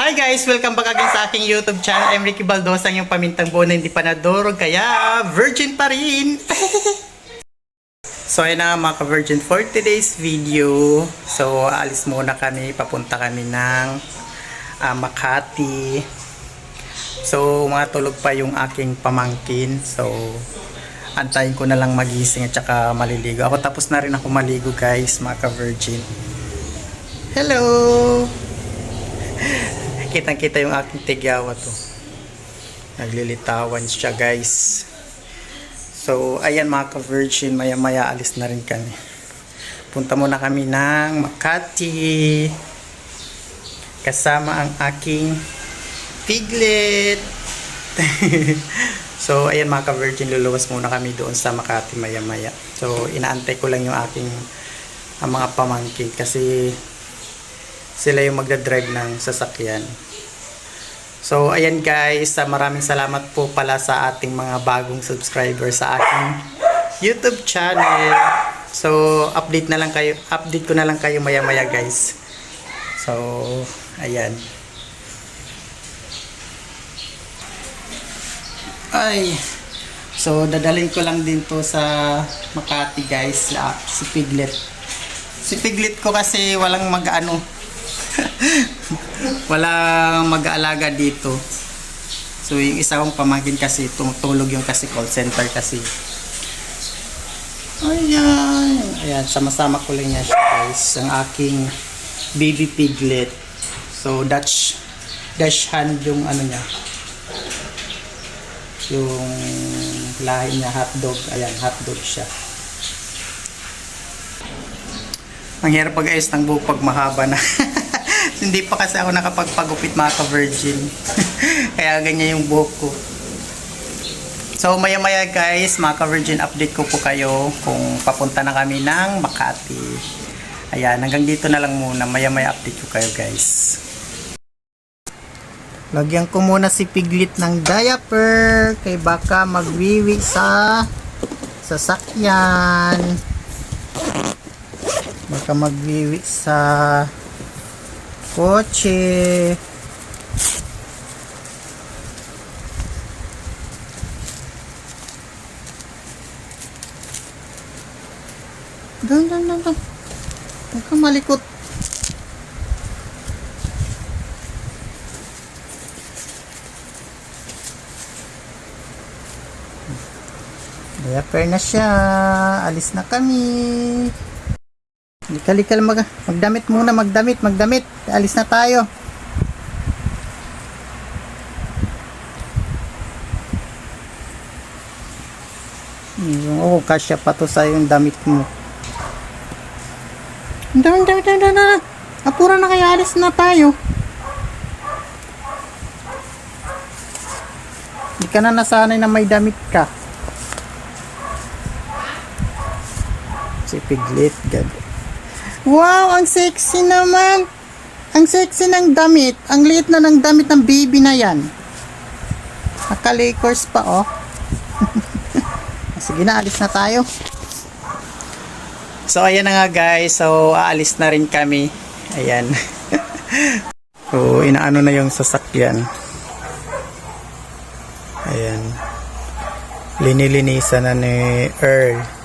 Hi guys! Welcome back again sa aking YouTube channel. I'm Ricky Baldosa, yung pamintang buo na hindi pa nadurog, kaya virgin pa rin! so ayun na mga ka-virgin for today's video. So alis muna kami, papunta kami ng ah, Makati. So mga tulog pa yung aking pamangkin. So antayin ko na lang magising at saka maliligo. Ako tapos na rin ako maligo guys, mga ka-virgin. Hello! Kitang-kita yung aking tigyawa to. Naglilitawan siya guys. So, ayan mga ka-virgin, maya-maya alis na rin kami. Punta muna kami ng Makati. Kasama ang aking piglet. so, ayan mga ka-virgin, luluwas muna kami doon sa Makati maya-maya. So, inaantay ko lang yung aking ang mga pamangkin kasi sila yung magdadrive ng sasakyan. So, ayan guys, ah, maraming salamat po pala sa ating mga bagong subscribers sa aking YouTube channel. So, update na lang kayo, update ko na lang kayo maya-maya guys. So, ayan. Ay, so dadalhin ko lang din to sa Makati guys, la, si Piglet. Si Piglet ko kasi walang mag-ano, walang mag-aalaga dito. So yung isa kong pamangkin kasi tumutulog yung kasi call center kasi. Ayan. Ayan, sama-sama ko lang siya guys. Ang aking baby piglet. So Dutch Dutch hand yung ano niya. Yung lahi niya hotdog. Ayan, hotdog siya. Ang hirap pag-ayos ng buhok pag mahaba na. Hindi pa kasi ako nakapagpagupit mga ka-virgin. Kaya ganyan yung buhok ko. So maya maya guys, mga ka-virgin update ko po kayo kung papunta na kami ng Makati. Ayan, hanggang dito na lang muna. Maya maya update ko kayo guys. Lagyan ko muna si Piglet ng diaper kay baka magwiwi sa sasakyan. Baka magwiwi sa kotse. Doon, doon, doon, doon. Huwag kang malikot. Diaper na siya. Alis na kami. Lika, lika, mag magdamit muna, magdamit, magdamit. Alis na tayo. Yung, oh, kasya pa to sa yung damit mo. Dami, dami, dami, dami, dami. Apura na kayo, alis na tayo. Hindi ka na nasanay na may damit ka. Si Piglet, gabi. Wow, ang sexy naman. Ang sexy ng damit. Ang liit na ng damit ng baby na yan. Naka-Lakers pa, oh. Sige na, alis na tayo. So, ayan na nga guys. So, aalis na rin kami. Ayan. so, inaano na yung sasakyan. Ayan. Linilinisan na ni Earl.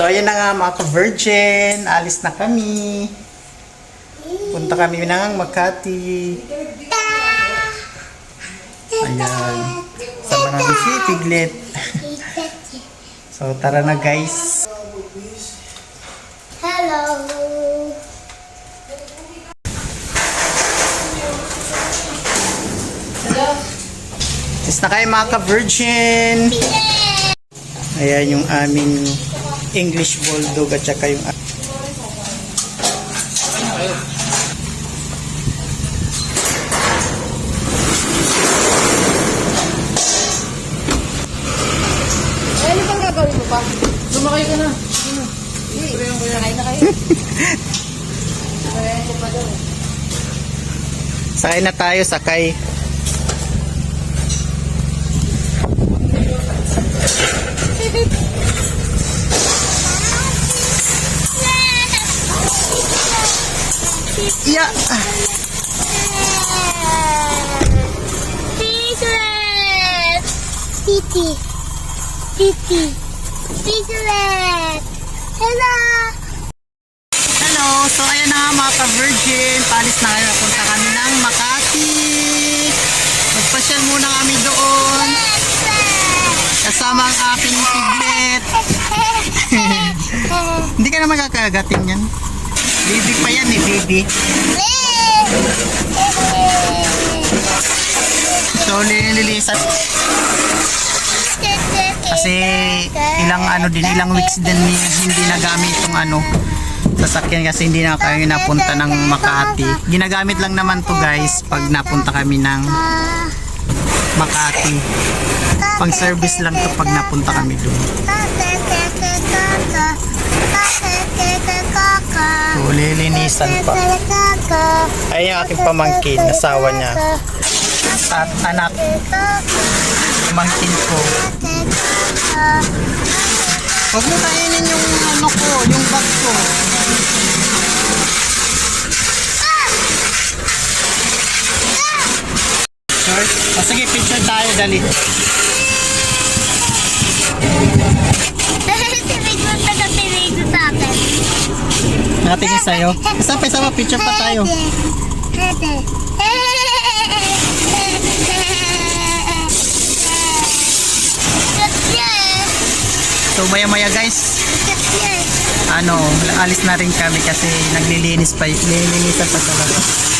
So, ayan na nga mga ka-virgin. Alis na kami. Punta kami ng Makati. Ayan. Sama namin si Piglet. so, tara na guys. Hello. Is na kayo mga ka-virgin. Ayan yung aming English Bulldog at saka yung Eh, ano bang gagawin mo pa? Lumakay ka na. Sakay na kayo. Sakay na tayo, sakay. Yeah. Secret. Titi. Titi. Secret. Hello. Hello. So, ayan na mga ka-virgin. Palis na kayo. Punta kami ng Makati. Magpasyal muna kami doon. Kasama ang aking piglet. Hindi ka naman kakagatin yan. Baby pa yan eh, baby. So, linilisan. Kasi ilang ano din, ilang weeks din hindi nagamit itong ano sasakyan kasi hindi na kami napunta ng Makati. Ginagamit lang naman to guys pag napunta kami ng Makati. Pang service lang to pag napunta kami doon. So, lilinisan pa. Ay, yung aking pamangkin, asawa niya. At anak, pamangkin ko. Huwag mo kainin yung ano ko, yung bag ko. Sure? O sige, picture tayo, dali. Nakatingin sa'yo. Isa pa, isa pa, picture pa tayo. So, maya-maya guys, ano, alis na rin kami kasi naglilinis pa, nililinisan pa sa labas.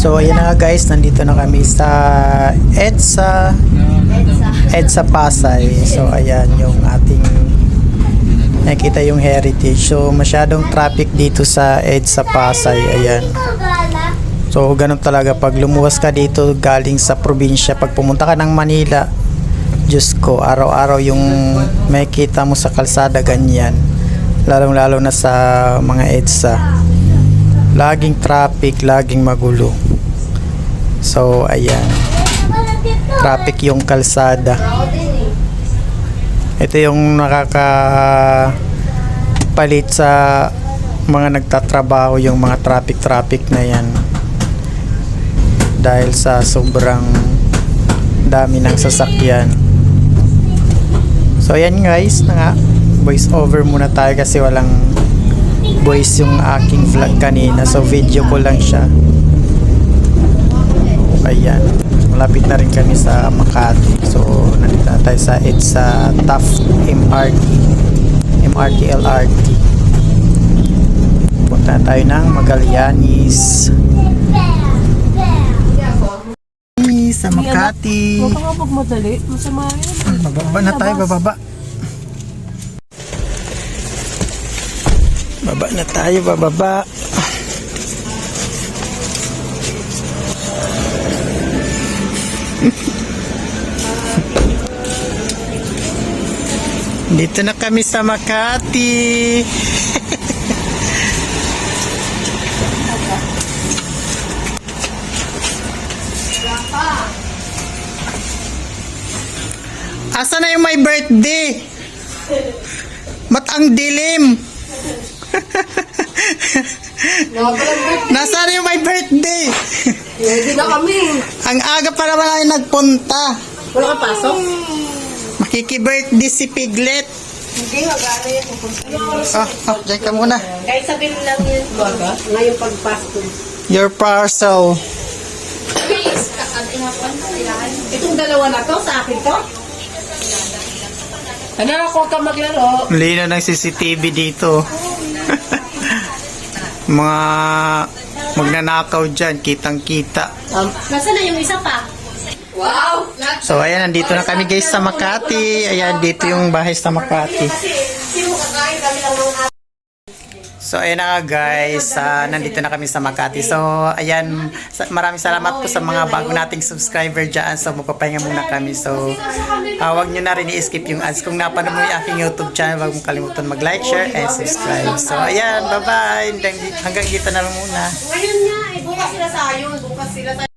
So ayan na nga guys, nandito na kami sa EDSA EDSA Pasay. So ayan yung ating nakita yung heritage. So masyadong traffic dito sa EDSA Pasay. Ayan. So ganun talaga pag lumuwas ka dito galing sa probinsya, pag pumunta ka ng Manila, Diyos ko, araw-araw yung may mo sa kalsada ganyan. Lalong-lalo na sa mga EDSA. Laging traffic, laging magulo. So, ayan. Traffic yung kalsada. Ito yung nakaka palit sa mga nagtatrabaho yung mga traffic-traffic na yan. Dahil sa sobrang dami ng sasakyan. So, ayan guys, nga. Voice over muna tayo kasi walang voice yung aking vlog kanina. So, video ko lang siya. Ayan. Malapit na rin kami sa Makati. So, nandito na tayo sa EDSA Taft MRT. MRT LRT. Punta na tayo ng Magallanes. Sa Makati. Huwag ka nga pagmadali. Masama yan. Bababa na tayo, bababa. Baba na tayo, bababa. Dito na kami sa Makati. Asa na yung my birthday? Mat ang dilim? Nasaan yung my birthday? Ready na kami. Ang aga pa naman ay nagpunta. Wala ka pasok? Makiki-birthday si Piglet. Hindi nga, gano'n yan. Ah, ah, dyan ka muna. Kahit sabihin lang yun. Baga? Ngayon pagpasto. Your parcel. Itong dalawa na to, sa akin to? Ano ako ka maglaro? Lino ng CCTV dito. Mga magnanakaw dyan, kitang-kita. Um, Nasaan na yung isa pa? wow! So, ayan, nandito na kami guys sa Makati. Ayan, dito yung bahay sa Makati. Sino kakain kami lang ng So, ayan na nga guys, ah, nandito na kami sa Makati. So, ayan, sa- maraming salamat po sa mga bago nating subscriber dyan. So, magpapahinga muna kami. So, ah, wag nyo na rin i-skip yung ads. Kung napanood mo yung aking YouTube channel, wag mong kalimutan mag-like, share, and subscribe. So, ayan, bye-bye. Hanggang, hanggang dito na lang muna. Ngayon nga, eh, bukas sila sa ayun. Bukas sila sa